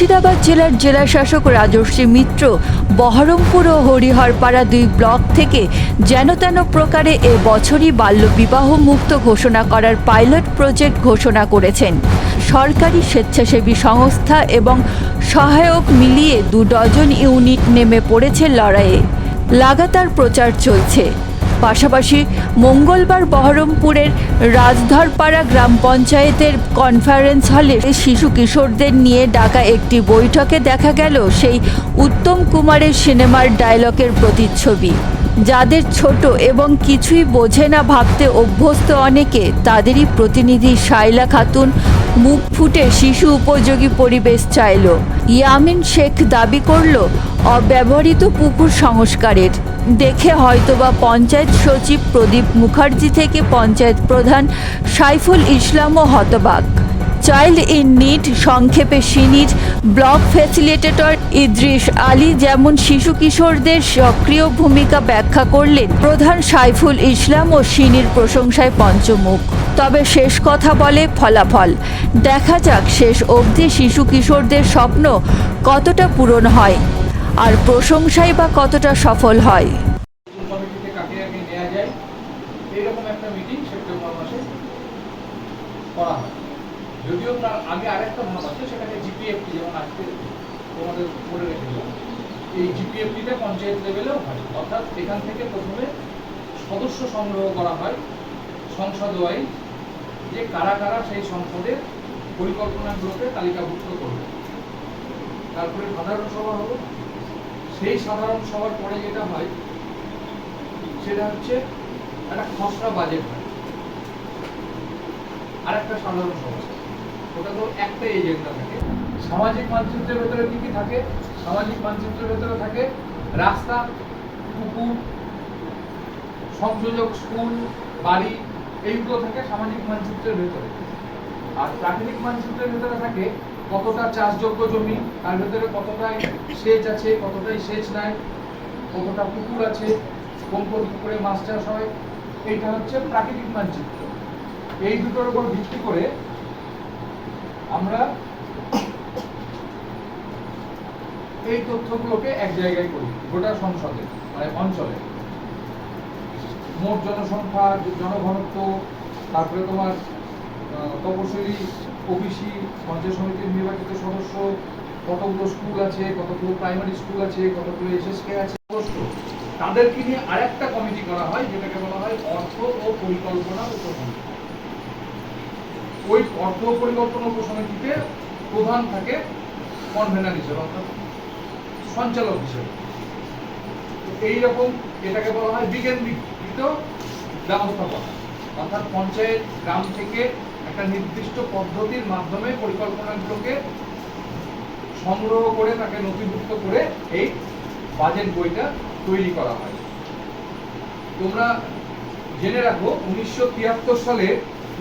মুর্শিদাবাদ জেলার জেলাশাসক রাজর্ষি মিত্র বহরমপুর ও হরিহরপাড়া দুই ব্লক থেকে যেন তেন প্রকারে এ বছরই বাল্যবিবাহ মুক্ত ঘোষণা করার পাইলট প্রজেক্ট ঘোষণা করেছেন। সরকারি স্বেচ্ছাসেবী সংস্থা এবং সহায়ক মিলিয়ে দু ডজন ইউনিট নেমে পড়েছে লড়াইয়ে। লাগাতার প্রচার চলছে। পাশাপাশি মঙ্গলবার বহরমপুরের রাজধরপাড়া গ্রাম পঞ্চায়েতের কনফারেন্স হলে শিশু কিশোরদের নিয়ে ডাকা একটি বৈঠকে দেখা গেল সেই উত্তম কুমারের সিনেমার ডায়লগের প্রতিচ্ছবি। যাদের ছোট এবং কিছুই বোঝে না ভাবতে অভ্যস্ত অনেকে, তাদেরই প্রতিনিধি শাইলা খাতুন মুখ ফুটে শিশু উপযোগী পরিবেশ চাইল। ইয়ামিন শেখ দাবি করল, অব্যবহৃত পুকুর সংস্কারের। দেখে হয়তোবা পঞ্চায়েত সচিব প্রদীপ মুখার্জি থেকে পঞ্চায়েত প্রধান সাইফুল ইসলামও হতবাক। চাইল্ড ইন নিড সংক্ষেপে senior block facilitator Idris Ali যেমন শিশু কিশোরদের সক্রিয় ভূমিকা ব্যাখ্যা করলেন, প্রধান সাইফুল ইসলাম ও সিনির প্রশংসায় পঞ্চমুখ। তবে শেষ কথা বলে ফলাফল। দেখা যাক শেষ অবধি শিশু কিশোরদের স্বপ্ন কতটা পূরণ হয় আর প্রশংসাই বা কতটা সফল হয়। করা হয়। যদিও তার আগে আরেকটা ধাপ আছে সেটাকে জিপিএফটি যেমন আজকে তোমাদের করে রেখেছিলাম, এই জিপিএফটিটা পঞ্চায়েত লেভেলেও হয়। অর্থাৎ এখান থেকে প্রথমে সদস্য সংগ্রহ করা হয় সংসদ ওয়াইজ, যে কারা কারা সেই সংসদের পরিকল্পনাগুলোকে তালিকাভুক্ত করবে। তারপরে সাধারণ সভা হলো সেই সাধারণ সভার পরে যেটা হয়, সেটা হচ্ছে একটা খসড়া বাজেট হয়। আর একটা সাধারণ সভা। ওটা তো একটা এজেন্ডা থাকে। সামাজিক মানচিত্রের ভেতরে কি কি থাকে? সামাজিক মানচিত্রের ভেতরে থাকে রাস্তা, পুকুর, সংযোজক স্কুল, বাড়ি, এইগুলো থাকে সামাজিক মানচিত্রের ভেতরে। আর প্রাকৃতিক মানচিত্রের ভেতরে থাকে কতটা চাষযোগ্য জমি, তার ভেতরে কতটাই সেচ আছে, কতটাই সেচ নাই, কতটা পুকুর আছে, কোন কোন পুকুরে মাছ চাষ হয়, এইটা হচ্ছে প্রাকৃতিক মানচিত্র। এই দুটোর উপর ভিত্তি করে আমরা এই তথ্যগুলোকে এক জায়গায় করি, গোটা সংসদে মানে অঞ্চলে। মোট জনসংখ্যা, জনঘনত্ব, তারপরে তোমার তপশিলি, ওবিসি, পঞ্চায়েত সমিতির নির্বাচিত সদস্য, কতগুলো স্কুল আছে, কতগুলো প্রাইমারি স্কুল আছে, কতগুলো এসএসকে আছে তাদেরকে নিয়ে আরেকটা কমিটি করা হয়, যেটাকে বলা হয় অর্থ ও পরিকল্পনা উপসমিতি ওই অর্থ পরিকল্পনা উপসমিতিতে প্রধান থাকে কনভেনার হিসেবে, অর্থাৎ সঞ্চালক হিসেবে। এইরকম এটাকে বলা হয় বিকেন্দ্রীকৃত ব্যবস্থাপনা। অর্থাৎ পঞ্চায়েত, গ্রাম থেকে একটা নির্দিষ্ট পদ্ধতির মাধ্যমে পরিকল্পনাগুলোকে সংগ্রহ করে তাকে নথিভুক্ত করে এই বাজেট বইটা তৈরি করা হয়। তোমরা জেনে রাখো, উনিশশো তিয়াত্তর সালে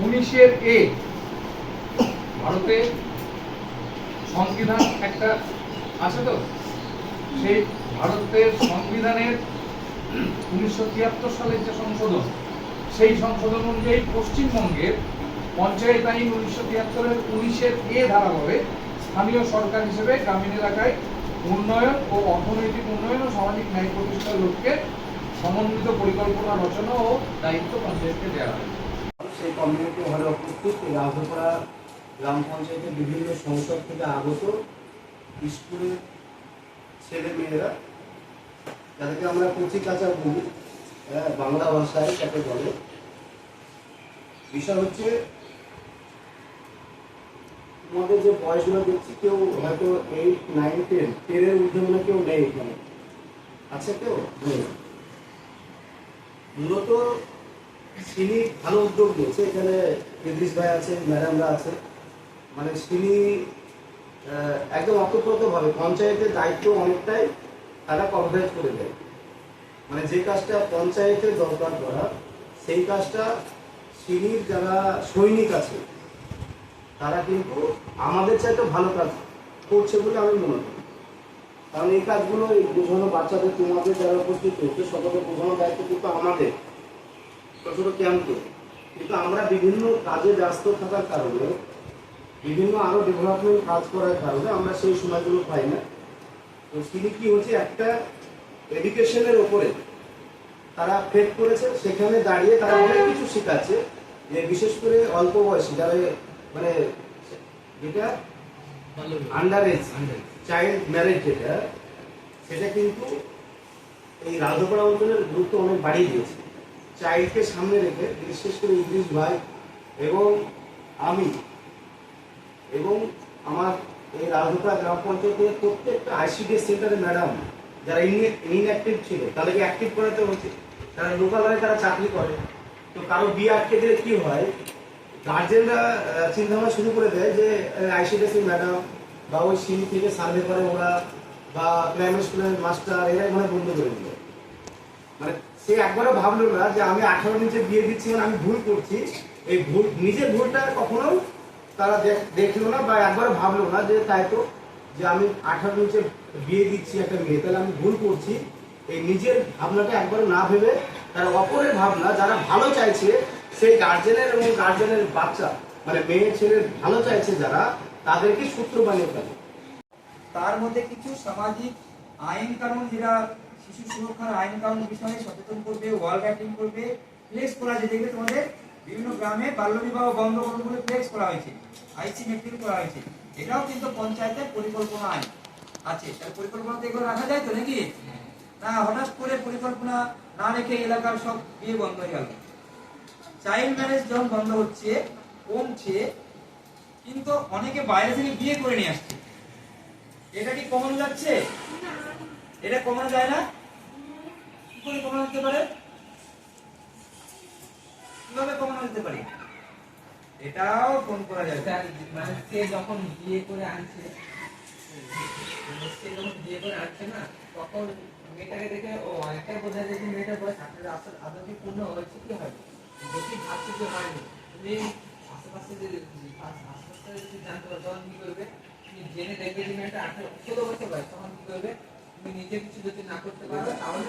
উনিশের এ ভারতে সংবিধান একটা আছে তো? সেই ভারতের সংবিধানের উনিশশো তিয়াত্তর সালের যে সংশোধন, সেই সংশোধন অনুযায়ী পশ্চিমবঙ্গের পঞ্চায়েত আইন উনিশশো তিয়াত্তরের উনিশের এ ধারা বলে স্থানীয় সরকার হিসেবে গ্রামীণ এলাকায় উন্নয়ন ও অর্থনৈতিক উন্নয়ন ও সামাজিক ন্যায় প্রতিষ্ঠার লক্ষ্যে সমন্বিত পরিকল্পনা, রচনা ও দায়িত্ব পঞ্চায়েতকে দেওয়া হয়। সেই কমিউনিটি হলে উপস্থিত রাজপাড়া গ্রাম পঞ্চায়েতের বিভিন্ন সংসদ থেকে আগত স্কুলের ছেলে মেয়েরা যাদেরকে আমরা কচি কাঁচা বলি হ্যাঁ, বাংলা ভাষায় যাকে বলে। বিষয় হচ্ছে তোমাদের যে বয়সগুলো দেখছি কেউ হয়তো এইট নাইন টেন টেনের ঊর্ধ্বে মনে কেউ নেই এখানে। আছে কেউ নেই। মূলত তিনি ভালো উদ্যোগ নিয়েছে। এখানে ইদ্রিস ভাই আছে ম্যাডামরা আছে মানে তিনি একদম অতপ্রতভাবে পঞ্চায়েতের দায়িত্ব অনেকটাই তারা কভারেজ করে দেয়। মানে যে কাজটা পঞ্চায়েতের দরকার করা, সেই কাজটা সিনির যারা সৈনিক আছে, তারা কিন্তু আমাদের চাইতে ভালো কাজ করছে বলে আমি মনে করি। কারণ এই কাজগুলো এই বোঝানো বাচ্চাদের, তোমাদের যারা উপস্থিত হচ্ছে সকলকে বোঝানোর দায়িত্ব কিন্তু আমাদের। ছোট ছোট ক্যাম্পে কিন্তু আমরা বিভিন্ন কাজে ব্যস্ত থাকার কারণে বিভিন্ন আরও ডেভেলপমেন্ট কাজ করার কারণে আমরা সেই সময়গুলো পাই না। তো তিনি কি হচ্ছে, একটা এডুকেশনের ওপরে তারা ফেক করেছে, সেখানে দাঁড়িয়ে তারা অনেক কিছু শেখাচ্ছে, যে বিশেষ করে অল্প বয়সী যারা মানে যেটা আন্ডার এজ চাইল্ড ম্যারেজ যেটা, সেটা কিন্তু এই রাধপাড়া অঞ্চলের গুরুত্ব অনেক বাড়িয়ে দিয়েছে। চাইল্ডকে সামনে রেখে, বিশেষ করে ইংলিশ ভাই এবং আমি এবং আমার এই রাজপাড়া গ্রাম পঞ্চায়েতের প্রত্যেকটা আইসিডিএস সেন্টারের ম্যাডাম, যারা ইনঅ্যাক্টিভ ছিল, তাদেরকে অ্যাক্টিভ করাতে হচ্ছে তারা লোকালয়ে তারা চাকরি করে। তো কারও বিয়ে আটকে দিলে কি হয়? গার্জেনরা চিন্তা ভাবনা শুরু করে দেয় যে আইসিডিএস ম্যাডাম বা ওই সিঁড়ি থেকে সার্ভে করে ওরা বা প্রাইমারি স্কুলের মাস্টার এরাই মনে হয় বন্ধ করে দিল। মানে সে একবারও ভাবলো না যে আমি আঠারো নিচে বিয়ে দিচ্ছি মানে আমি ভুল করছি। এই ভুল, নিজের ভুলটা কখনো তারা দেখ- দেখল না বা একবার ভাবলো না যে তাই তো, যে আমি আঠারো নিচে বিয়ে দিচ্ছি একটা মেয়ে, তাহলে আমি ভুল করছি। এই নিজের ভাবনাটা একবার না ভেবে, তারা অপরের ভাবনা যারা ভালো চাইছে, সেই গার্জেনের এবং গার্জেনের বাচ্চা মানে মেয়ে ছেলের ভালো চাইছে যারা, তাদেরকে সূত্র বানিয়ে ফেলে। তার মধ্যে কিছু সামাজিক আইন কানুন, যেটা শিশু সুরক্ষার আইন কানুন বিষয়ে সচেতন করবে ওয়াল রাইটিং করবে ফ্লেক্স করা দেখবে তোমাদের বিভিন্ন গ্রামে বাল্যবিবাহ বন্ধ করুন বলে ফ্লেক্স করা হয়েছে আইসি মেট্রিক করা হয়েছে। এটাও কিন্তু পঞ্চায়েতের পরিকল্পনা আইন। আছে তার পরিকল্পনাতে এগুলো রাখা যায় তো নাকি? না, হঠাৎ করে পরিকল্পনা না রেখে এলাকার সব বিয়ে বন্ধ হয়ে গেল। চাইল্ড ম্যারেজ যখন বন্ধ হচ্ছে, কমছে, কিন্তু অনেকে বাইরে থেকে বিয়ে করে নিয়ে আসছে। এটা কি কমানো যাচ্ছে? এটা কমানো যায় না? কি করে কমানো যেতে পারে? কীভাবে কমানো যেতে পারে? এটাও ফোন করা যাবে। মানে সে যখন বিয়ে করে আনছে, সে যখন বিয়ে করে আনছে না, তখন মেয়েটাকে দেখে, ও বোঝা যায় যে মেয়েটার বয়স আসলে আসলে আদৌ পূর্ণ হয়েছে কি হয়নি? যদি ভাবছে যে হয়নি? তুমি আশেপাশে যে আশেপাশে যদি জানতে পারো, তখন কি করবে? তুমি জেনে দেখবে যে মেয়েটা আঠারো ষোলো বছর বয়স, তখন কি করবে? তুমি নিজে কিছু যদি না করতে পারো, তাহলে